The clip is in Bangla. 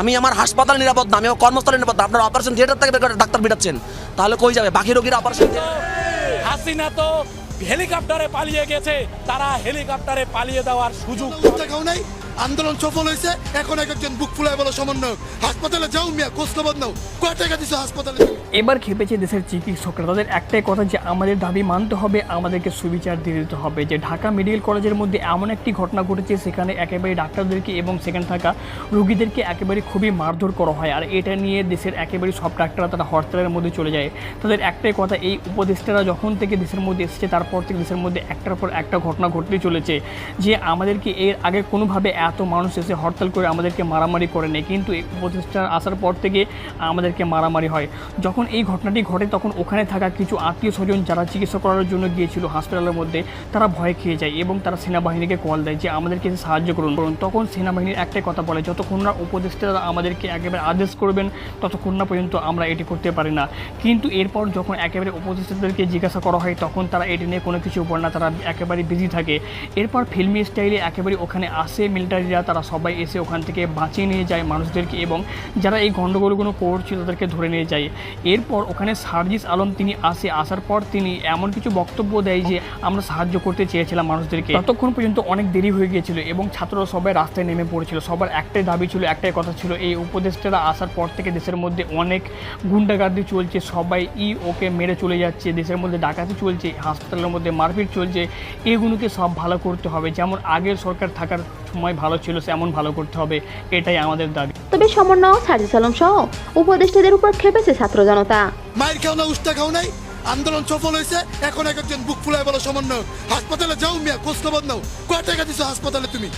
আমি আমার হাসপাতাল নিরাপদ না আমি আমার কর্মস্থলে নিরাপদ না আপনার অপারেশন থিয়েটার থেকে বের করে ডাক্তার বিটাচ্ছেন তাহলে কই যাবে? বাকি রোগীর অপারেশন হাসিনা তো হেলিকপ্টারে পালিয়ে গেছে তারা হেলিকপ্টারে পালিয়ে দেওয়ার সুযোগ নাই। আন্দোলন সফল হয়েছে, এখন এক একজন বুক ফুলায় বলো সমন্বয়ক। হাসপাতালে যাও মিয়া, খোঁজ খবর নাও। কয় টাকা দিছো হাসপাতালে? এবার খেপেছে দেশের চিকিৎসকরা তাদের একটাই কথা যে, আমাদের দাবি মানতে হবে, আমাদেরকে সুবিচার দিয়ে দিতে হবে। যে, ঢাকা মেডিকেল কলেজের মধ্যে এমন একটি ঘটনা ঘটেছে, সেখানে একেবারে ডাক্তারদেরকে এবং সেখানে থাকা রুগীদেরকে একেবারে খুবই মারধর করা হয়। আর এটা নিয়ে দেশের একেবারে সব ডাক্তাররা তারা হরতালের মধ্যে চলে যায়। তাদের একটাই কথা, এই উপদেষ্টারা যখন থেকে দেশের মধ্যে এসেছে, তারপর থেকে দেশের মধ্যে একটার পর একটা ঘটনা ঘটতেই চলেছে। যে, আমাদেরকে এর আগে কোনোভাবে এত মানুষ এসে হরতাল করে আমাদেরকে মারামারি করে নেয়। কিন্তু এই উপদেষ্টা আসার পর থেকে আমাদেরকে মারামারি হয়। যখন এই ঘটনাটি ঘটে, তখন ওখানে থাকা কিছু আত্মীয় স্বজন যারা চিকিৎসা করার জন্য গিয়েছিল হাসপাতালের মধ্যে, তারা ভয় খেয়ে যায় এবং তারা সেনাবাহিনীকে কল দেয় যে, আমাদেরকে সাহায্য করুন। করুন তখন সেনাবাহিনীর একটাই কথা বলে, যতক্ষণ না উপদেষ্টারা আমাদেরকে একেবারে আদেশ করবেন, ততক্ষণ না পর্যন্ত আমরা এটি করতে পারি না। কিন্তু এরপর যখন একেবারে উপদেষ্টাদেরকে জিজ্ঞাসা করা হয়, তখন তারা এটি নিয়ে কোনো কিছু বলে না। তারা একেবারে বিজি থাকে। এরপর ফিল্মি স্টাইলে একেবারে ওখানে আসে। মিলিটারিরা তারা সবাই এসে ওখান থেকে বাঁচিয়ে নিয়ে যায় মানুষদেরকে এবং যারা এই গণ্ডগোলগুলো করছিল তাদেরকে ধরে নিয়ে যায়। এরপর ওখানে সার্জিস আলম তিনি আসে, আসার পর তিনি এমন কিছু বক্তব্য দেয় যে, আমরা সাহায্য করতে চেয়েছিলাম মানুষদেরকে। ততক্ষণ পর্যন্ত অনেক দেরি হয়ে গিয়েছিল এবং ছাত্ররা সবাই রাস্তায় নেমে পড়েছিল। সবার একটাই দাবি ছিল, একটাই কথা ছিল, এই উপদেষ্টারা আসার পর থেকে দেশের মধ্যে অনেক গুন্ডাগার্দি চলছে, সবাই ই ওকে মেরে চলে যাচ্ছে, দেশের মধ্যে ডাকাতি চলছে, হাসপাতালের মধ্যে মারপিট চলছে, এগুলোকে সব ভালো করতে হবে। যেমন আগের সরকার থাকার সময় ভালো ছিল সেমন ভালো করতে হবে এটাই আমাদের দাবি। তবে সমন্বয় সাজিদ আলম সহ উপদেষ্টাদের উপর খেপেছে ছাত্র জনতা। মায়ের খাও না উস্তা খাও নাই আন্দোলন সফল হয়েছে এখন এক একজন বুক ফুলায় বলো সমন্বয় হাসপাতালে যাও মিয়া খোঁজ খবর নাও কয় টাকা দিছো হাসপাতালে তুমি?